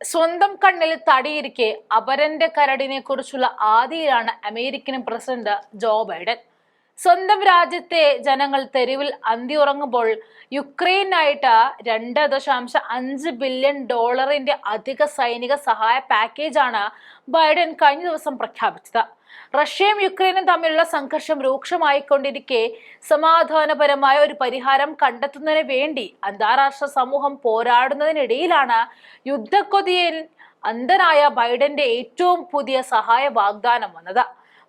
സ്വന്തം കണ്ണിൽ തടിയിരിക്കെ അപരന്റെ കരടിനെ കുറിച്ചുള്ള ആദിയിലാണ് അമേരിക്കൻ പ്രസിഡന്റ് ജോ ബൈഡൻ. സ്വന്തം രാജ്യത്തെ ജനങ്ങൾ തെരുവിൽ അന്തിയുറങ്ങുമ്പോൾ യുക്രൈനായിട്ട് രണ്ട് ദശാംശം അഞ്ച് ബില്യൺ ഡോളറിന്റെ അധിക സൈനിക സഹായ പാക്കേജാണ് ബൈഡൻ കഴിഞ്ഞ ദിവസം പ്രഖ്യാപിച്ചത്. റഷ്യയും യുക്രൈനും തമ്മിലുള്ള സംഘർഷം രൂക്ഷമായിക്കൊണ്ടിരിക്കെ സമാധാനപരമായ ഒരു പരിഹാരം കണ്ടെത്തുന്നതിന് വേണ്ടി അന്താരാഷ്ട്ര സമൂഹം പോരാടുന്നതിനിടയിലാണ് യുദ്ധക്കൊതിയിൽ അന്ധനായ ബൈഡന്റെ ഏറ്റവും പുതിയ സഹായ വാഗ്ദാനം വന്നത്.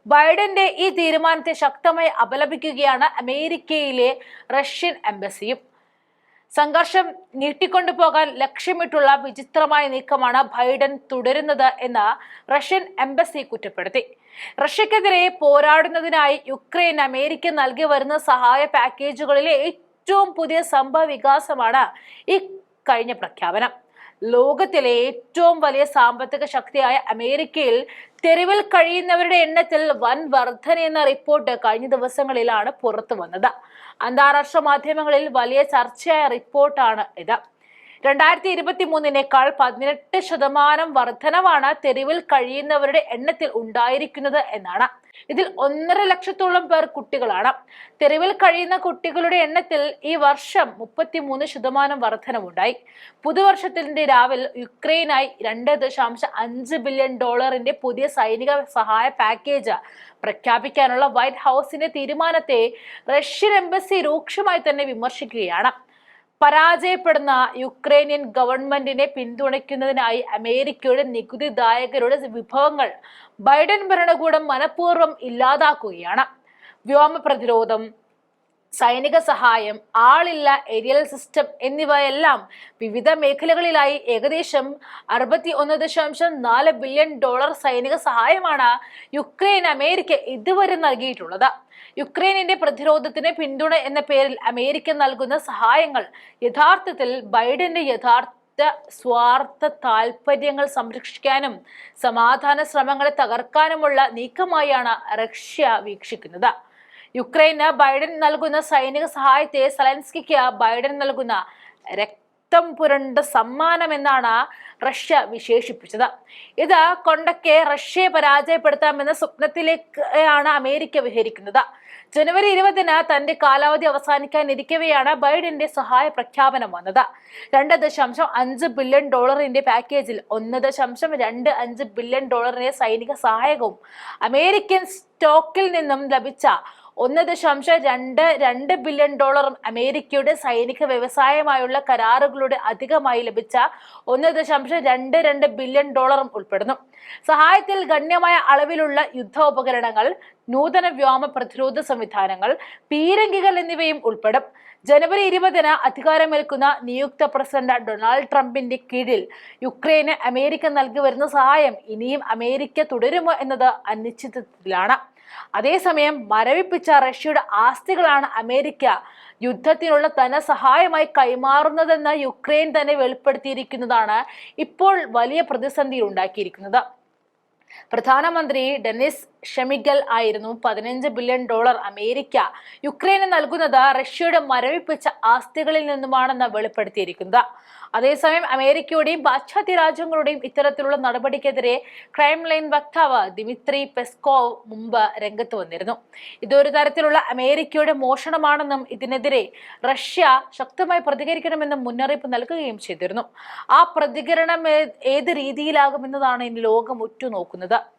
ബൈഡന്റെ ഈ തീരുമാനത്തെ ശക്തമായി അപലപിക്കുകയാണ് അമേരിക്കയിലെ റഷ്യൻ എംബസിയും. സംഘർഷം നീട്ടിക്കൊണ്ടു പോകാൻ ലക്ഷ്യമിട്ടുള്ള വിചിത്രമായ നീക്കമാണ് ബൈഡൻ തുടരുന്നത് എന്ന് റഷ്യൻ എംബസി കുറ്റപ്പെടുത്തി. റഷ്യക്കെതിരെ പോരാടുന്നതിനായി യുക്രൈൻ അമേരിക്ക നൽകി വരുന്ന സഹായ പാക്കേജുകളിലെ ഏറ്റവും പുതിയ സംഭവ വികാസമാണ് ഈ കഴിഞ്ഞ പ്രഖ്യാപനം. ലോകത്തിലെ ഏറ്റവും വലിയ സാമ്പത്തിക ശക്തിയായ അമേരിക്കയിൽ തെരുവിൽ കഴിയുന്നവരുടെ എണ്ണത്തിൽ വൻ വർധന എന്ന റിപ്പോർട്ട് കഴിഞ്ഞ ദിവസങ്ങളിലാണ് പുറത്തു വന്നത്. അന്താരാഷ്ട്ര മാധ്യമങ്ങളിൽ വലിയ ചർച്ചയായ റിപ്പോർട്ടാണ് ഇത്. രണ്ടായിരത്തി ഇരുപത്തി മൂന്നിനേക്കാൾ പതിനെട്ട് ശതമാനം വർധനവാണ് തെരുവിൽ കഴിയുന്നവരുടെ എണ്ണത്തിൽ ഉണ്ടായിരിക്കുന്നത് എന്നാണ്. ഇതിൽ ഒന്നര ലക്ഷത്തോളം പേർ കുട്ടികളാണ്. തെരുവിൽ കഴിയുന്ന കുട്ടികളുടെ എണ്ണത്തിൽ ഈ വർഷം മുപ്പത്തിമൂന്ന് ശതമാനം വർധനവുണ്ടായി. പുതുവർഷത്തിന്റെ രാവിൽ യുക്രൈനായി രണ്ട് ദശാംശം അഞ്ച് ബില്യൺ ഡോളറിന്റെ പുതിയ സൈനിക സഹായ പാക്കേജ് പ്രഖ്യാപിക്കാനുള്ള വൈറ്റ് ഹൗസിന്റെ തീരുമാനത്തെ റഷ്യൻ എംബസി രൂക്ഷമായി തന്നെ വിമർശിക്കുകയാണ്. പരാജയപ്പെടുന്ന യുക്രൈനിയൻ ഗവൺമെന്റിനെ പിന്തുണയ്ക്കുന്നതിനായി അമേരിക്കയുടെ നികുതിദായകരുടെ വിഭവങ്ങൾ ബൈഡൻ ഭരണകൂടം മനഃപൂർവം ഇല്ലാതാക്കുകയാണ്. വ്യോമ പ്രതിരോധം സൈനിക സഹായം ആളില്ല ഏരിയൽ സിസ്റ്റം എന്നിവയെല്ലാം വിവിധ മേഖലകളിലായി ഏകദേശം അറുപത്തി ഒന്ന് ദശാംശം നാല് ബില്യൺ ഡോളർ സൈനിക സഹായമാണ് യുക്രൈൻ അമേരിക്ക ഇതുവരെ നൽകിയിട്ടുള്ളത്. യുക്രൈനിന്റെ പ്രതിരോധത്തിന് പിന്തുണ എന്ന പേരിൽ അമേരിക്ക നൽകുന്ന സഹായങ്ങൾ യഥാർത്ഥത്തിൽ ബൈഡന്റെ യഥാർത്ഥ സ്വാർത്ഥ താൽപര്യങ്ങൾ സംരക്ഷിക്കാനും സമാധാന ശ്രമങ്ങളെ തകർക്കാനുമുള്ള നീക്കമായാണ് റഷ്യ വീക്ഷിക്കുന്നത്. യുക്രൈന് ബൈഡൻ നൽകുന്ന സൈനിക സഹായത്തെ സലൻസ്കിക്ക് ബൈഡൻ നൽകുന്ന രക്തം പുരണ്ട സമ്മാനം എന്നാണ് റഷ്യ വിശേഷിപ്പിച്ചത്. ഇത് കൊണ്ടൊക്കെ റഷ്യയെ പരാജയപ്പെടുത്താമെന്ന സ്വപ്നത്തിലേക്കാണ് അമേരിക്ക വിഹരിക്കുന്നത്. ജനുവരി ഇരുപതിന് തന്റെ കാലാവധി അവസാനിക്കാനിരിക്കവെയാണ് ബൈഡന്റെ സഹായ പ്രഖ്യാപനം വന്നത്. രണ്ട് ദശാംശം അഞ്ച് ബില്യൺ ഡോളറിന്റെ പാക്കേജിൽ ഒന്ന് ദശാംശം രണ്ട് അഞ്ച് ബില്യൺ ഡോളറിന്റെ സൈനിക സഹായകവും അമേരിക്കൻ സ്റ്റോക്കിൽ നിന്നും ലഭിച്ച ഒന്ന് ദശാംശം രണ്ട് രണ്ട് ബില്യൺ ഡോളർ അമേരിക്കയുടെ സൈനിക വ്യവസായമായുള്ള കരാറുകളുടെ അധികമായി ലഭിച്ച ഒന്ന് ദശാംശം രണ്ട് രണ്ട് ബില്യൺ ഡോളറും ഉൾപ്പെടുന്നു. സഹായത്തിൽ ഗണ്യമായ അളവിലുള്ള യുദ്ധോപകരണങ്ങൾ നൂതന വ്യോമ പ്രതിരോധ സംവിധാനങ്ങൾ പീരങ്കികൾ എന്നിവയും ഉൾപ്പെടും. ജനുവരി ഇരുപതിന് അധികാരമേൽക്കുന്ന നിയുക്ത പ്രസിഡന്റ് ഡൊണാൾഡ് ട്രംപിന്റെ കീഴിൽ യുക്രൈന് അമേരിക്ക നൽകി വരുന്ന സഹായം ഇനിയും അമേരിക്ക തുടരുമോ എന്നത് അനിശ്ചിതത്തിലാണ്. അതേസമയം മരവിപ്പിച്ച റഷ്യയുടെ ആസ്തികളാണ് അമേരിക്ക യുദ്ധത്തിനുള്ള ധനസഹായമായി കൈമാറുന്നതെന്ന് യുക്രൈൻ തന്നെ വെളിപ്പെടുത്തിയിരിക്കുന്നതാണ് ഇപ്പോൾ വലിയ പ്രതിസന്ധി ഉണ്ടാക്കിയിരിക്കുന്നത് പ്രധാനമന്ത്രി ഡെനിസ് ഷെമിഗൽ ആയിരുന്നു പതിനഞ്ച് ബില്യൺ ഡോളർ അമേരിക്ക യുക്രൈന് നൽകുന്നത് റഷ്യയുടെ മരവിപ്പിച്ച ആസ്തികളിൽ നിന്നുമാണെന്ന് വെളിപ്പെടുത്തിയിരിക്കുന്നത്. അതേസമയം അമേരിക്കയുടെയും പാശ്ചാത്യ രാജ്യങ്ങളുടെയും ഇത്തരത്തിലുള്ള നടപടിക്കെതിരെ ക്രൈംലൈൻ വക്താവ് ദിമിത്രി പെസ്കോവ് മുമ്പ് രംഗത്ത് വന്നിരുന്നു. ഇതൊരു തരത്തിലുള്ള അമേരിക്കയുടെ മോഷണമാണെന്നും ഇതിനെതിരെ റഷ്യ ശക്തമായി പ്രതികരിക്കണമെന്നും മുന്നറിയിപ്പ് നൽകുകയും ചെയ്തിരുന്നു. ആ പ്രതികരണം ഏത് രീതിയിലാകുമെന്നതാണ് ഇനി ലോകം ഉറ്റുനോക്കുന്നത്. നടക്കുന്നത്